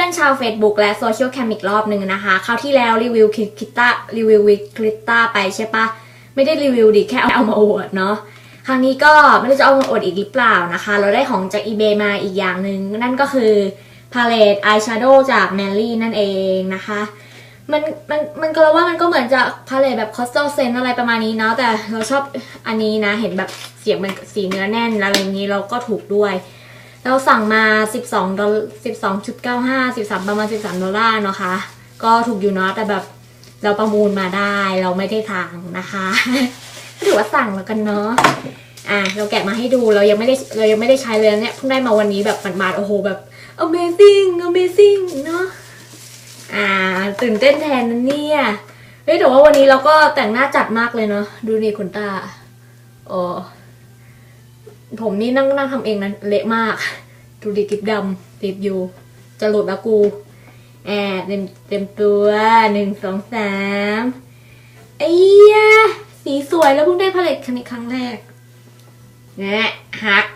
พื่อนๆชาว Facebook และโซเชียลแคมอีกรอบหนึ่งนะคะคราวที่แล้วรีวิวคิตต้ารีวิววิคลิตต้าไปใช่ปะไม่ได้รีวิวดิแค่เอามาอวดเนาะครั้งนี้ก็ไม่รู้จะเอามาอวดอีกหรือเปล่านะคะ เราได้ของจาก eBay มาอีกอย่างหนึ่งนั่นก็คือ palette eyeshadow จาก m a r y นั่นเองนะคะมันมันมันก็เราว่ามันก็เหมือนจะพาเลตแบบคอสตอลเซนอะไรประมาณนี้เนาะแต่เราชอบอันนี้นะเห็นแบบเสียงมันสีเนื้อแน่นอะไรอย่างนี้เราก็ถูกด้วย เราสั่งมา 12ดอล12.95 13 ประมาณ 13 ดอลลาร์เนาะคะ ก็ถูกอยู่เนาะแต่แบบเราประมูลมาได้เราไม่ได้ทางนะคะถือว่าสั่งแล้วกันเนาะอะเราแกะมาให้ดูเรายังไม่ได้เรายังไม่ได้ใช้เลยเนี่ยเพิ่งได้มาวันนี้แบบหมาดๆโอ้โหแบบ amazing amazing เนาะอ่า ตื่นเต้นแทนนะเนี่ยเฮ้ยแต่ว่าวันนี้เราก็แต่งหน้าจัดมากเลยเนาะดูนี่ขนตาโอ้ ผมนี่นั่งนั่งทำเองนะเละมาก ดูดิกิบดำติดอยู่ จะหลุดแล้วกูแอบเต็มเต็มตัวหนึ่งสองสามไอ้ยะสีสวยแล้วเพิ่งได้พาเลตครั้งนี้ครั้งแรกนี่ยฮัก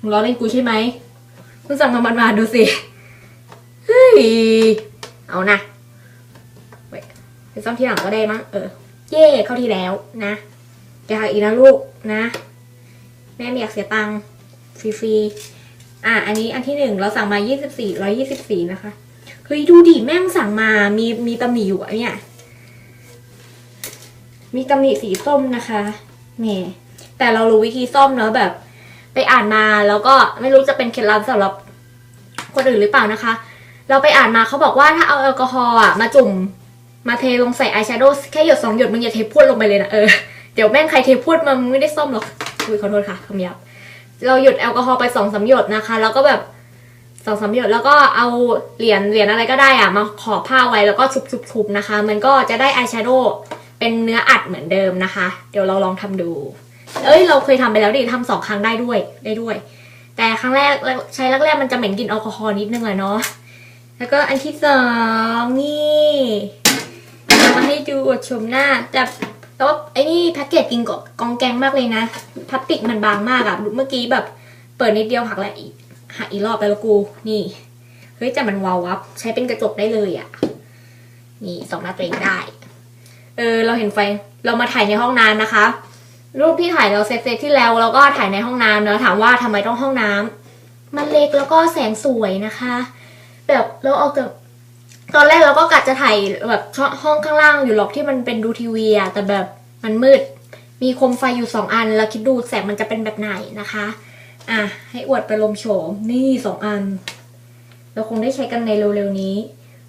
มึงล้อเล่นกูใช่ไหมเพิ่งสั่งมามันมาๆดูสิเฮ้ยเอานะเว้ยไปซ่อมที่หลังก็ได้มั้งเออ เย่เข้าที่แล้วนะอย่าหักอีกนะลูกนะ ม่ไม่อยากเสียตังค์ฟรีๆอะอันนี้อันที่หนึ่งเราสั่งมา 24 124 นะคะ เฮ้ย ดูดิ แม่งสั่งมามีมีตำหนิอยู่อะเนี่ยมีตำหนิสีส้มนะคะแหมแต่เรารู้วิธีซ่อมเนอะแบบ ไปอ่านมาแล้วก็ไม่รู้จะเป็นเคล็ดลับสำหรับคนอื่นหรือเปล่านะคะ เราไปอ่านมาเขาบอกว่าถ้าเอาแอลกอฮอล์อะมาจุ่มมาเทลงใส่อายแชโดว์แค่หยดสองหยดมึงอย่าเทพวดลงไปเลยนะเออ เดี๋ยวแม่งใครเทพวดมามึงไม่ได้ซ่อมหรอก อุ้ยขอโทษค่ะคำหยาบเราหยดแอลกอฮอล์ไปสองสามหยดนะคะ แล้วก็แบบสองสามหยดแล้วก็เอาเหรียญเหรียญอะไรก็ได้อะมาขอผ้าไว้แล้วก็ชุบๆๆนะคะ มันก็จะได้อายแชโดว์เป็นเนื้ออัดเหมือนเดิมนะคะ เดี๋ยวเราลองทำดู เอ้ยเราเคยทำไปแล้วดิทำสองครั้งได้ด้วยได้ด้วย แต่ครั้งแรกใช้แรกๆมันจะเหม็นกลิ่นแอลกอฮอล์นิดนึงอะเนาะแล้วก็อันที่สองนี่มาให้ดูอวดชมหน้าแต่ แต่ว่าไอ้นี่แพ็กเกจกินกกองแกงมากเลยนะพลาสติกมันบางมากอะเมื่อกี้แบบเปิดนิดเดียวหักแล้วอีกหักอีกรอบไปแล้วกูนี่เฮ้ยแต่มันวาววับใช้เป็นกระจกได้เลยอะนี่ส่องหน้าตัวเองได้ เออเราเห็นไฟเรามาถ่ายในห้องน้ำนะคะ รูปที่ถ่ายเราเซตเซตที่แล้วเราก็ถ่ายในห้องน้ำเนอะถามว่าทำไมต้องห้องน้ำมันเล็กแล้วก็แสงสวยนะคะ แบบเราออกจาก ตอนแรกเราก็กะจะถ่ายแบบห้องข้างล่างอยู่หรอกที่มันเป็นดูทีวีอะแต่แบบมันมืด มีโคมไฟอยู่สองอัน แล้วคิดดูแสงมันจะเป็นแบบไหนนะคะ อะ ให้อวดไปลมโฉมนี่สองอัน เราคงได้ใช้กันในเร็วๆนี้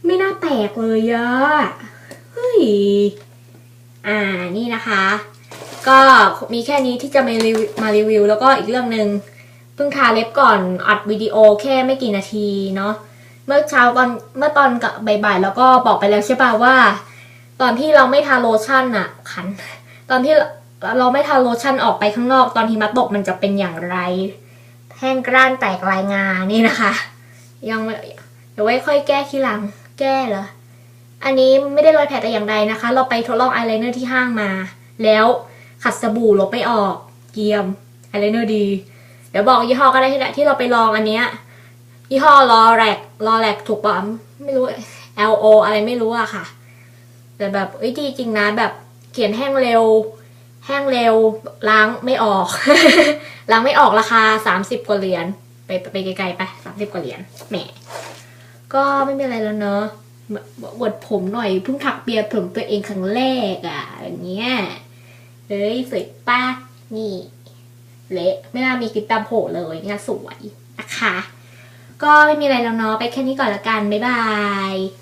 ไม่น่าแตกเลยอะเฮ้ย อ่านี่นะคะ ก็มีแค่นี้ที่จะมารีวิวมารีวิว แล้วก็อีกเรื่องหนึ่งเพิ่งทาเล็บก่อนอัดวิดีโอแค่ไม่กี่นาทีเนาะ มื่อเช้าก่อนเมื่อตอนกับบ่ายๆแล้วก็บอกไปแล้วใช่ป่ะว่า ตอนที่เราไม่ทาโลชั่นอะขัน ตอนที่เราไม่ทาโลชั่นออกไปข้างนอก ตอนหิมะตกมันจะเป็นอย่างไรแห้งกร้านแตกลายงานี่นะคะ ยังไม่เดี๋ยวไว้ค่อยแก้ทีหลังแก้เหรออันนี้ไม่ได้รอยแผลแต่อย่างใดนะคะ เราไปทดลองอายไลเนอร์ที่ห้างมา แล้วขัดสบู่ลบไม่ออกเยี่ยมอายไลเนอร์ดี เดี๋ยวบอกยี่ห้อก็ได้ที่ที่เราไปลองอันเนี้ย ยี่ห้อลอแรกลอแรกถูกปะไม่รู้ L O อะไรไม่รู้อะค่ะ แต่แบบเอ้ยดีจริงนะแบบเขียนแห้งเร็ว แห้งเร็วล้างไม่ออก ล้างไม่ออกราคาสามสิบกว่าเหรียญไปไปไกลๆไปสามสิบกว่าเหรียญแหมก็ไม่มีอะไรแล้วเนอะบดผมหน่อยเพิ่งถักเบียร์ผมตัวเองครั้งแรกอะอย่างเงี้ยเฮ้ยสวยป้านี่ เละไม่น่ามีกิตตาโผล่เลยงานสวยนะคะ ก็ไม่มีอะไรแล้วเนาะไปแค่นี้ก่อนละกัน บ๊ายบาย